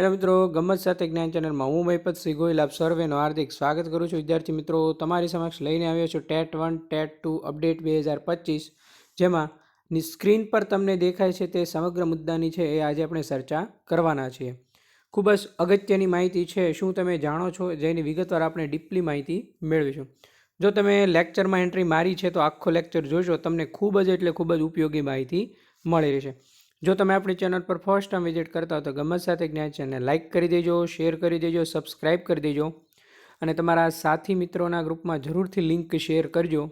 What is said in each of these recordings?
Hello મિત્રો ગમત સાથે જ્ઞાન ચેનલમાં હું મહિપત શ્રી ગોહિલ, આપ સર્વેનો હાર્દિક સ્વાગત કરું છું. વિદ્યાર્થી મિત્રો, તમારી સમક્ષ લઈને આવ્યો છું TET one, TET two update બે હજાર પચીસ, જેમાં સ્ક્રીન પર તમને દેખાય છે તે સમગ્ર મુદ્દાની છે એ આજે આપણે ચર્ચા કરવાના છીએ. ખૂબ જ અગત્યની માહિતી છે શું તમે જાણો છો, જેની વિગતવાર આપણે ડીપલી માહિતી મેળવીશું. જો તમે લેક્ચરમાં એન્ટ્રી મારી છે તો આખો લેક્ચર જોશો, તમને ખૂબ જ એટલે ખૂબ જ ઉપયોગી માહિતી મળી રહેશે. જો તમે આપણી ચેનલ પર ફર્સ્ટ ટાઈમ વિઝિટ કરતા હો તો ગમત સાથે જ્ઞાન ચેનલને લાઇક કરી દેજો શેર કરી દેજો સબસ્ક્રાઇબ કરી દેજો. અને તમારા સાથી મિત્રોના ગ્રુપમાં જરૂરથી લિંક શેર કરજો.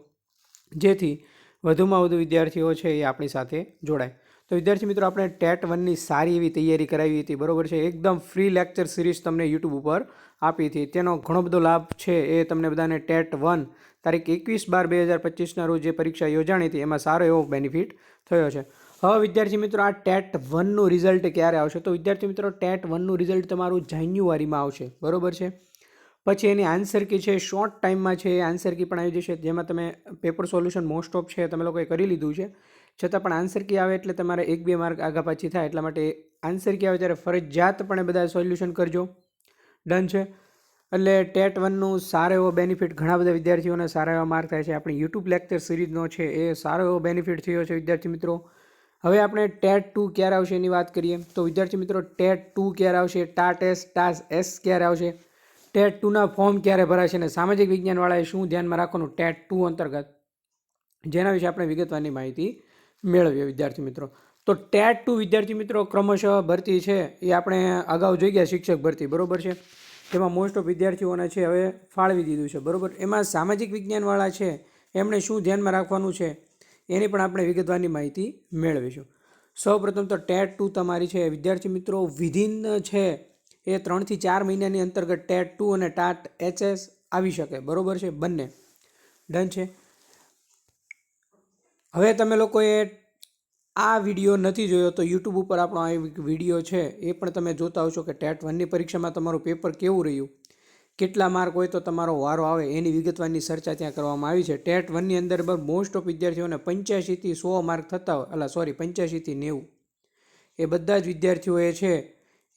જેથી વધુમાં વધુ વિદ્યાર્થીઓ છે એ આપણી સાથે જોડાય. તો વિદ્યાર્થી મિત્રો, આપણે ટેટ વનની સારી એવી તૈયારી કરાવી હતી, બરાબર છે? એકદમ ફ્રી લેક્ચર સિરીઝ તમને યુટ્યુબ ઉપર આપી હતી. તેનો ઘણો બધો લાભ છે એ તમને બધાને ટેટ વન તારીખ એકવીસ બાર બે હજાર પચીસના રોજ જે પરીક્ષા યોજાણી હતી, એમાં સારો એવો બેનિફિટ થયો છે. હવે વિદ્યાર્થી મિત્રો આ ટેટ વનનું રિઝલ્ટ ક્યારે આવશે? તો વિદ્યાર્થી મિત્રો, ટેટ વનનું રિઝલ્ટ તમારું જાન્યુઆરીમાં આવશે. બરોબર છે? પછી એની આન્સર કી છે શોર્ટ ટાઈમમાં છે એ આન્સર કી પણ આવી જશે. જેમાં તમે પેપર સોલ્યુશન મોસ્ટ ઓફ છે તમે લોકોએ કરી લીધું છે. છતાં પણ આન્સર કી આવે એટલે તમારે એક બે માર્ક આગા પાછી થાય. એટલા માટે આન્સર કી આવે ત્યારે ફરજિયાતપણે બધા સોલ્યુશન કરજો. ડન છે? એટલે ટેટ વનનું સારો એવો બેનિફિટ ઘણા બધા વિદ્યાર્થીઓને સારા એવા માર્ક થાય છે. આપણી યુટ્યુબ લેક્ચર સિરીઝનો છે એ સારો એવો બેનિફિટ થયો છે વિદ્યાર્થી મિત્રો. હવે આપણે ટેટ ટુ ક્યારે આવશે એની વાત કરીએ? તો વિદ્યાર્થી મિત્રો, ટેટ ટુ ક્યારે આવશે? ટાટ એસ, ટાસ એસ ક્યારે આવશે? ટેટ ટુના ફોર્મ ક્યારે ભરાશે? અને સામાજિક વિજ્ઞાનવાળાએ શું ધ્યાનમાં રાખવાનું? ટેટ ટુ અંતર્ગત. જેના વિશે આપણે વિગતવારની માહિતી મેળવીએ વિદ્યાર્થી મિત્રો. તો ટેટ ટુ વિદ્યાર્થી મિત્રો ક્રમશઃ ભરતી છે. એ આપણે અગાઉ જોઈ ગયા શિક્ષક ભરતી, બરોબર છે? તેમાં મોસ્ટ ઓફ વિદ્યાર્થીઓને છે, હવે ફાળવી દીધું છે, બરોબર? એમાં સામાજિક વિજ્ઞાનવાળા છે, એમણે શું ધ્યાનમાં રાખવાનું છે? એની પણ આપણે વિગતવારની માહિતી મેળવીશું. સૌપ્રથમ તો ટેટ ટુ તમારી છે. વિદ્યાર્થી મિત્રો, વિધિન છે એ ત્રણથી ચાર મહિનાની અંતર્ગત ટેટ ટુ અને ટાટ એચએસ આવી શકે. બરાબર છે? બંને. ડન છે? હવે તમે લોકોએ આ વીડિયો નથી જોયો તો યુટ્યુબ ઉપર આપણો આ વીડિયો છે. એ પણ તમે જોતા હશો કે ટેટ વનની પરીક્ષામાં તમારું પેપર કેવું રહ્યું? કેટલા માર્ક હોય તો તમારો વારો આવે એની વિગતવારની ચર્ચા ત્યાં કરવામાં આવી છે. ટેટ વનની અંદર મોસ્ટ ઓફ વિદ્યાર્થીઓને પંચ્યાસીથી સો માર્ક થતા હોય. અલા સોરી પંચ્યાસીથી નેવું. એ બધા જ વિદ્યાર્થીઓએ છે,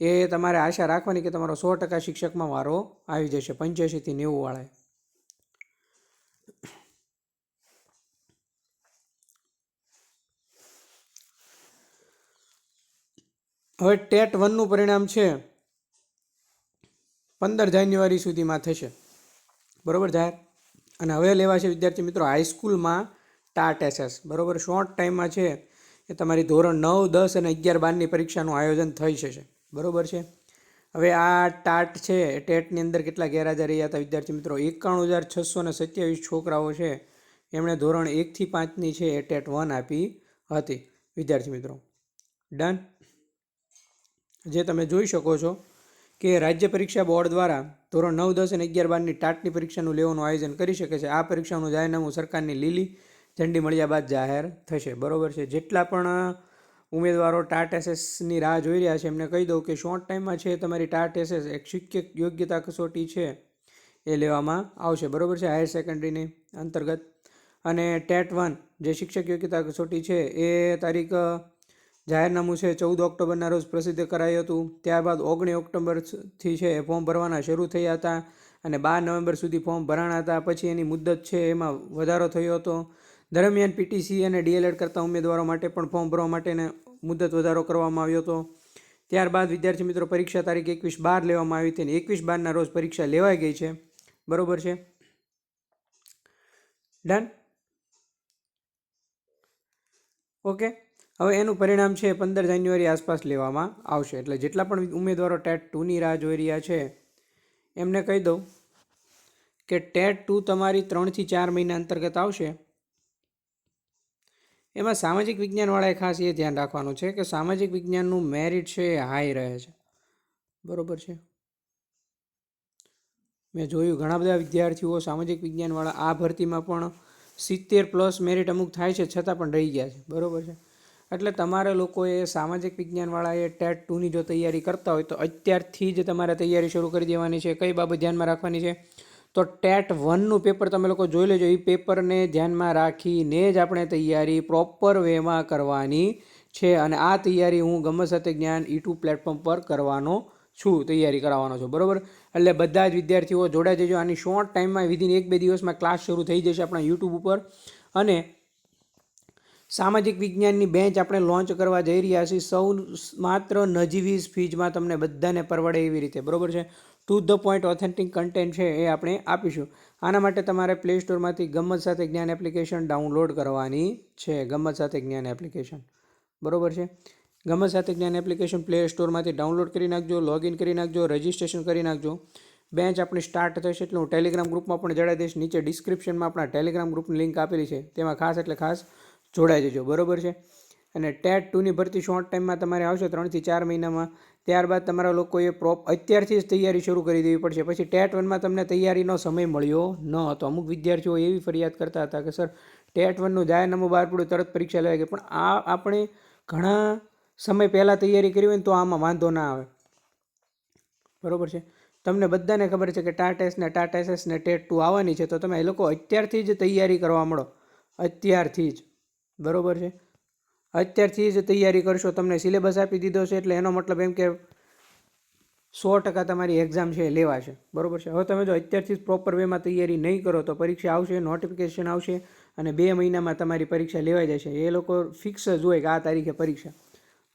એ તમારે આશા રાખવાની કે તમારો સો ટકા શિક્ષકમાં વારો આવી જશે પંચ્યાસીથી નેવુંવાળાએ હવે ટેટ વનનું પરિણામ છે. પંદર જાન્યુઆરી સુધીમાં થશે. બરોબર જાહેર? અને હવે લેવા છે વિદ્યાર્થી મિત્રો હાઈસ્કૂલમાં ટાટ એસએસ બરાબર? શોર્ટ ટાઈમમાં છે એ તમારી ધોરણ નવ, દસ અને અગિયાર બારની પરીક્ષાનું આયોજન થઈ જશે. બરોબર છે? હવે આ ટાટ છે ટેટની અંદર કેટલા ગેરહાજર રહ્યા હતા વિદ્યાર્થી મિત્રો? એકાણું હજાર છસો ને સત્યાવીસ છોકરાઓ છે. એમણે ધોરણ એકથી પાંચની છે એ ટેટ વન આપી હતી. વિદ્યાર્થી મિત્રો, ડન. જે તમે જોઈ શકો છો કે રાજ્ય પરીક્ષા બોર્ડ દ્વારા ધોરણ નવ, દસ અને અગિયાર બારની ટાટની પરીક્ષાનું લેવાનું આયોજન કરી શકે છે. આ પરીક્ષાનું જાહેરનામું સરકારની લીલી ઝંડી મળ્યા બાદ જાહેર થશે. બરાબર છે. જેટલા પણ ઉમેદવારો ટાટ એસએસની રાહ જોઈ રહ્યા છે, એમને કહી દઉં કે શોર્ટ ટાઈમમાં છે તમારી ટાટ એસએસ, એક શિક્ષક યોગ્યતા કસોટી છે એ લેવામાં આવશે. બરાબર છે. હાયર સેકન્ડરીની અંતર્ગત. અને ટેટ વન, જે શિક્ષક યોગ્યતા કસોટી છે, એ તારીખ જાહેરનામું છે, ચૌદ ઓક્ટોબરના રોજ પ્રસિદ્ધ કરાયું હતું. ત્યારબાદ ઓગણીસ ઓક્ટોબરથી છે, એ ફોર્મ ભરવાના શરૂ થયા હતા અને બાર નવેમ્બર સુધી ફોર્મ ભરાણા હતા. પછી એની મુદત છે, એમાં વધારો થયો હતો. દરમિયાન પીટીસી અને ડીએલએડ કરતા ઉમેદવારો માટે પણ ફોર્મ ભરવા માટેને મુદત વધારો કરવામાં આવ્યો હતો. ત્યારબાદ વિદ્યાર્થી મિત્રો, પરીક્ષા તારીખ એકવીસ બાર લેવામાં આવી હતી અને એકવીસ બારના રોજ પરીક્ષા લેવાઈ ગઈ છે. બરોબર છે? ડન ઓકે હવે એનું પરિણામ છે પંદર જાન્યુઆરી આસપાસ લેવામાં આવશે. એટલે જેટલા પણ ઉમેદવારો ટેટ ટુની રાહ જોઈ રહ્યા છે, એમને કહી દઉં કે ટેટ ટુ તમારી ત્રણથી ચાર મહિના અંતર્ગત આવશે. એમાં સામાજિક વિજ્ઞાનવાળાએ ખાસ એ ધ્યાન રાખવાનું છે કે સામાજિક વિજ્ઞાનનું મેરિટ છે એ હાઈ રહે છે. બરોબર છે? મેં જોયું ઘણા બધા વિદ્યાર્થીઓ સામાજિક વિજ્ઞાનવાળા આ ભરતીમાં પણ સિત્તેર પ્લસ મેરિટ અમુક થાય છે છતાં પણ રહી ગયા છે. બરોબર છે? એટલે તમારે લોકોએ સામાજિક વિજ્ઞાનવાળાએ ટેટ ટુની જો તૈયારી કરતા હોય તો અત્યારથી જ તમારે તૈયારી શરૂ કરી દેવાની છે. કઈ બાબત ધ્યાનમાં રાખવાની છે? તો ટેટ વનનું પેપર તમે લોકો જોઈ લેજો. એ પેપરને ધ્યાનમાં રાખીને જ આપણે તૈયારી પ્રોપર વેમાં કરવાની છે. અને આ તૈયારી હું ગમે સાથે જ્ઞાન યુટ્યુબ પ્લેટફોર્મ પર કરવાનો છું. તૈયારી કરાવવાનો છું. બરાબર? એટલે બધા જ વિદ્યાર્થીઓ જોડાઈ જજો. આની શોર્ટ ટાઈમમાં વિધિન એક બે દિવસમાં ક્લાસ શરૂ થઈ જશે આપણા યુટ્યુબ ઉપર. અને સામાજિક વિજ્ઞાનની બેન્ચ આપણે લોન્ચ કરવા જઈ રહ્યા છીએ. સૌ માત્ર નજીવી ફીજમાં તમને બધાને પરવડે એવી રીતે, બરાબર છે? To the point authentic content છે એ આપણે આપીશું. આના માટે તમારે પ્લે સ્ટોરમાંથી ગમત સાથે જ્ઞાન એપ્લિકેશન ડાઉનલોડ કરવાની છે. ગમત સાથે જ્ઞાન એપ્લિકેશન બરાબર છે? ગમત સાથે જ્ઞાન એપ્લિકેશન પ્લે સ્ટોરમાંથી ડાઉનલોડ કરી નાખજો લોગિન કરી નાખજો રજિસ્ટ્રેશન કરી નાખજો. બેન્ચ આપણી સ્ટાર્ટ થશે એટલે હું ટેલિગ્રામ ગ્રુપમાં પણ જણાવી દઈશ. નીચે ડિસ્ક્રિપ્શનમાં આપણા ટેલિગ્રામ ગ્રુપની લિંક આપેલી છે. તેમાં ખાસ એટલે ખાસ જોડાઈ જજો, બરાબર છે? અને ટેટ ટુની ભરતી શોર્ટ ટાઈમમાં તમારે આવશે ત્રણથી ચાર મહિનામાં. ત્યારબાદ તમારા લોકોએ પ્રોપ, અત્યારથી જ તૈયારી શરૂ કરી દેવી પડશે. પછી ટેટ વનમાં તમને તૈયારીનો સમય મળ્યો ન હતો. અમુક વિદ્યાર્થીઓ એવી ફરિયાદ કરતા હતા કે, સર, ટેટ વનનું જાહેરનામું બહાર પડ્યું, તરત પરીક્ષા લેવાય ગઈ. પણ આ આપણે ઘણા સમય પહેલાં તૈયારી કરી હોય ને તો આમાં વાંધો ના આવે. બરાબર છે? તમને બધાને ખબર છે કે ટાટ એસ ને ટાટ એસ ને ટેટ ટુ આવવાની છે. તો તમે એ લોકો અત્યારથી જ તૈયારી કરવા મળો. અત્યારથી જ. બરાબર છે? અત્યારથી જ તૈયારી કરશો, તમને સિલેબસ આપી દીધો છે, એટલે એનો મતલબ એમ કે સો ટકા તમારી એક્ઝામ છે લેવાશે. બરાબર છે? હવે તમે જો અત્યારથી જ પ્રોપર વેમાં તૈયારી નહીં કરો, તો પરીક્ષા આવશે નોટિફિકેશન આવશે અને બે મહિનામાં તમારી પરીક્ષા લેવાઈ જશે. એ લોકો ફિક્સ જ હોય કે આ તારીખે પરીક્ષા.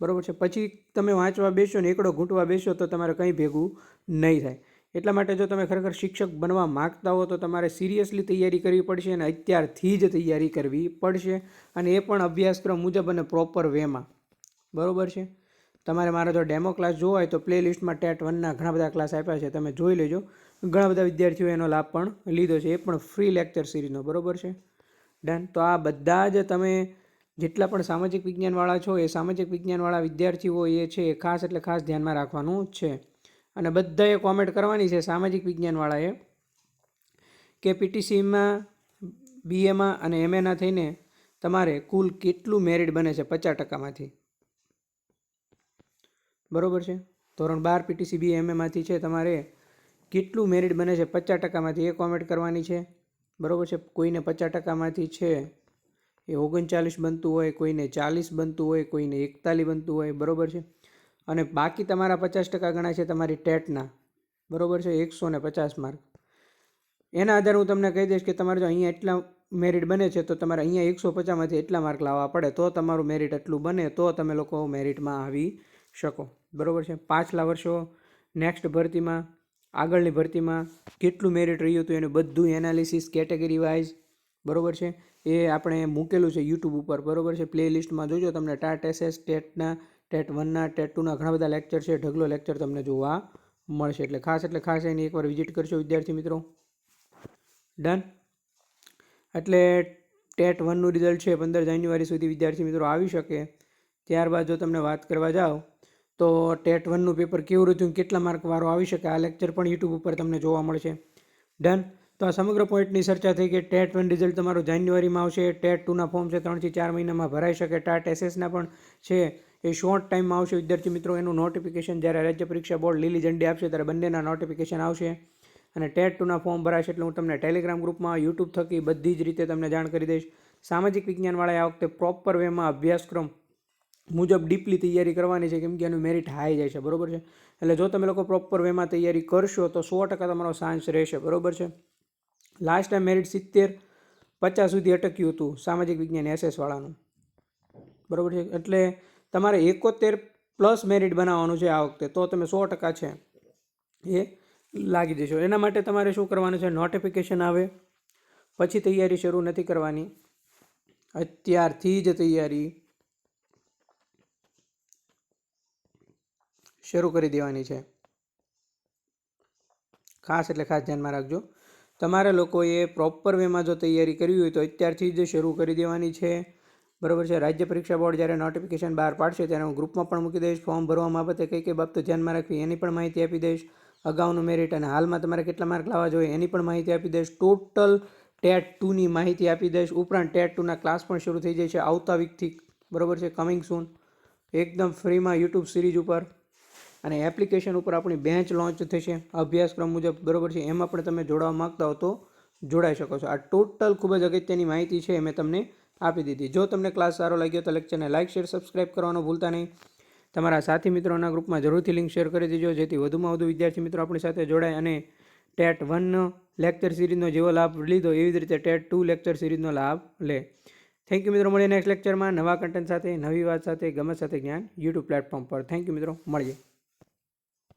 બરાબર છે? પછી તમે વાંચવા બેસો ને, એકડો ઘૂંટવા બેસો તો તમારે કંઈ ભેગું નહીં થાય. એટલા માટે જો તમે ખરેખર શિક્ષક બનવા માગતા હો, તો તમારે સિરિયસલી તૈયારી કરવી પડશે અને અત્યારથી જ તૈયારી કરવી પડશે અને એ પણ અભ્યાસક્રમ મુજબ અને પ્રોપર વેમાં બરાબર છે? તમારે મારો જો ડેમો ક્લાસ જોવો હોય તો પ્લે લિસ્ટમાં ટેટ વનના ઘણા બધા ક્લાસ આપ્યા છે, તમે જોઈ લેજો. ઘણા બધા વિદ્યાર્થીઓ એનો લાભ પણ લીધો છે, એ પણ ફ્રી લેક્ચર સિરીઝનો બરાબર છે? ડન તો આ બધા જ તમે જેટલા પણ સામાજિક વિજ્ઞાનવાળા છો, એ સામાજિક વિજ્ઞાનવાળા વિદ્યાર્થીઓ એ છે, એ ખાસ એટલે ખાસ ધ્યાનમાં રાખવાનું છે. અને બધાએ કોમેન્ટ કરવાની છે સામાજિક વિજ્ઞાનવાળાએ કે પીટીસીમાં બીએમાં અને એમએના થઈને તમારે કુલ કેટલું મેરિટ બને છે પચાસ ટકામાંથી? બરોબર છે? ધોરણ બાર પીટીસી બી એમએમાંથી છે તમારે કેટલું મેરિટ બને છે પચાસ ટકામાંથી? એ કોમેન્ટ કરવાની છે. બરાબર છે? કોઈને પચાસ ટકામાંથી છે એ ઓગણચાલીસ બનતું હોય, કોઈને ચાલીસ બનતું હોય, કોઈને એકતાલીસ બનતું હોય, બરાબર છે? અને બાકી તમારા પચાસ ટકા ગણાય છે તમારી ટેટના. બરાબર છે? એકસો ને પચાસ માર્ક. એના આધારે હું તમને કહી દઈશ કે તમારે જો અહીંયા એટલા મેરિટ બને છે, તો તમારે અહીંયા એકસો પચાસમાંથી એટલા માર્ક લાવવા પડે, તો તમારું મેરિટ એટલું બને, તો તમે લોકો મેરિટમાં આવી શકો. બરાબર છે? પાછલા વર્ષો, નેક્સ્ટ ભરતીમાં, આગળની ભરતીમાં કેટલું મેરિટ રહ્યું હતું એનું બધું એનાલિસિસ કેટેગરી વાઇઝ બરાબર છે? એ આપણે મૂકેલું છે યુટ્યુબ ઉપર. બરોબર છે? પ્લે લિસ્ટમાં જોજો તમને ટાટ એસએસ ટેટના ટેટ વનના, ટેટ ટુના ઘણા બધા લેક્ચર છે, ઢગલો લેક્ચર તમને જોવા મળશે. એટલે ખાસ એટલે ખાસ એની એકવાર વિઝિટ કરશો વિદ્યાર્થી મિત્રો. ડન એટલે ટેટ વનનું રિઝલ્ટ છે પંદર જાન્યુઆરી સુધી વિદ્યાર્થી મિત્રો આવી શકે. ત્યારબાદ જો તમને વાત કરવા જાઓ, તો ટેટ વનનું પેપર કેવું રહ્યું, કેટલા માર્ક વાળો આવી શકે, આ લેક્ચર પણ યુટ્યુબ ઉપર તમને જોવા મળશે. ડન તો આ સમગ્ર પોઈન્ટની ચર્ચા થઈ કે ટેટ વન રિઝલ્ટ તમારું જાન્યુઆરીમાં આવશે, ટેટ ટુના ફોર્મ છે ત્રણથી ચાર મહિનામાં ભરાઈ શકે, ટાટ એસએસના પણ છે. એ શોર્ટ ટાઈમમાં આવશે. વિદ્યાર્થી મિત્રો, એનું નોટિફિકેશન જ્યારે રાજ્ય પરીક્ષા બોર્ડ લીલી ઝંડી આપશે, ત્યારે બંનેના નોટિફિકેશન આવશે. અને ટેટ ટુના ફોર્મ ભરાશે એટલે હું તમને ટેલિગ્રામ ગ્રુપમાં યુટ્યુબ થકી બધી જ રીતે તમને જાણ કરી દઈશ. સામાજિક વિજ્ઞાનવાળાએ આ વખતે પ્રોપર વેમાં અભ્યાસક્રમ મુજબ ડીપલી તૈયારી કરવાની છે, કેમ કે એનું મેરિટ હાઈ જાય છે, બરાબર છે? એટલે જો તમે લોકો પ્રોપર વેમાં તૈયારી કરશો, તો સો ટકા તમારો સાયન્સ રહેશે, બરાબર છે? લાસ્ટ ટાઈમ મેરિટ સિત્તેર, પચાસ સુધી અટક્યું હતું સામાજિક વિજ્ઞાન એસએસવાળાનું બરાબર છે? એટલે તમારે એકોતેર પ્લસ મેરિટ બનાવવાનું છે આ વખતે, તો તમે સો ટકા છે એ લાગી જશો. એના માટે તમારે શું કરવાનું છે? નોટિફિકેશન આવે, પછી તૈયારી શરૂ નથી કરવાની. અત્યારથી જ તૈયારી શરૂ કરી દેવાની છે. ખાસ એટલે ખાસ ધ્યાનમાં રાખજો. તમારે લોકોએ પ્રોપર વેમાં જો તૈયારી કરવી હોય તો અત્યારથી જ શરૂ કરી દેવાની છે. બરાબર છે. રાજ્ય પરીક્ષા બોર્ડ જ્યારે નોટિફિકેશન બહાર પાડશે ત્યારે હું ગ્રુપમાં પણ મૂકી દઈશ. ફોર્મ ભરવા બાબતે કઈ કઈ બાબતો ધ્યાનમાં રાખવી એની પણ માહિતી આપી દઈશ. અગાઉનું મેરિટ અને હાલમાં તમારે કેટલા માર્ક લાવવા જોઈએ એની પણ માહિતી આપી દઈશ. ટોટલ ટેટ ટુની માહિતી આપી દઈશ. ઉપરાંત ટેટ ટુના ક્લાસ પણ શરૂ થઈ જાય છે આવતા વીકથી બરાબર છે. કમિંગ સૂન એકદમ ફ્રીમાં યુટ્યુબ સિરીઝ ઉપર અને એપ્લિકેશન ઉપર આપણી બેન્ચ લોન્ચ થશે. અભ્યાસક્રમ મુજબ. બરોબર છે. એમાં પણ તમે જોડાવા માગતા હો તો જોડાઈ શકો છો. આ ટોટલ ખૂબ જ અગત્યની માહિતી છે. મેં તમને આપી દીધી. જો તમને ક્લાસ સારો લાગ્યો તો લેક્ચરને લાઇક શેર સબસ્ક્રાઇબ કરવાનું ભૂલતા નહીં. તમારા સાથી મિત્રોના ગ્રુપમાં જરૂરથી લિંક શેર કરી દેજો, જેથી વધુમાં વધુ વિદ્યાર્થી મિત્રો આપણી સાથે જોડાય અને ટેટ વનનો લેક્ચર સિરીઝનો જેવો લાભ લીધો, એવી જ રીતે ટેટ ટુ લેક્ચર સિરીઝનો લાભ લે. થેન્ક યુ મિત્રો, મળીએ નેક્સ્ટ લેક્ચરમાં નવા કન્ટેન્ટ સાથે, નવી વાત સાથે, ગમત સાથે જ્ઞાન યુટ્યુબ પ્લેટફોર્મ પર. થેન્ક યુ મિત્રો, મળીએ.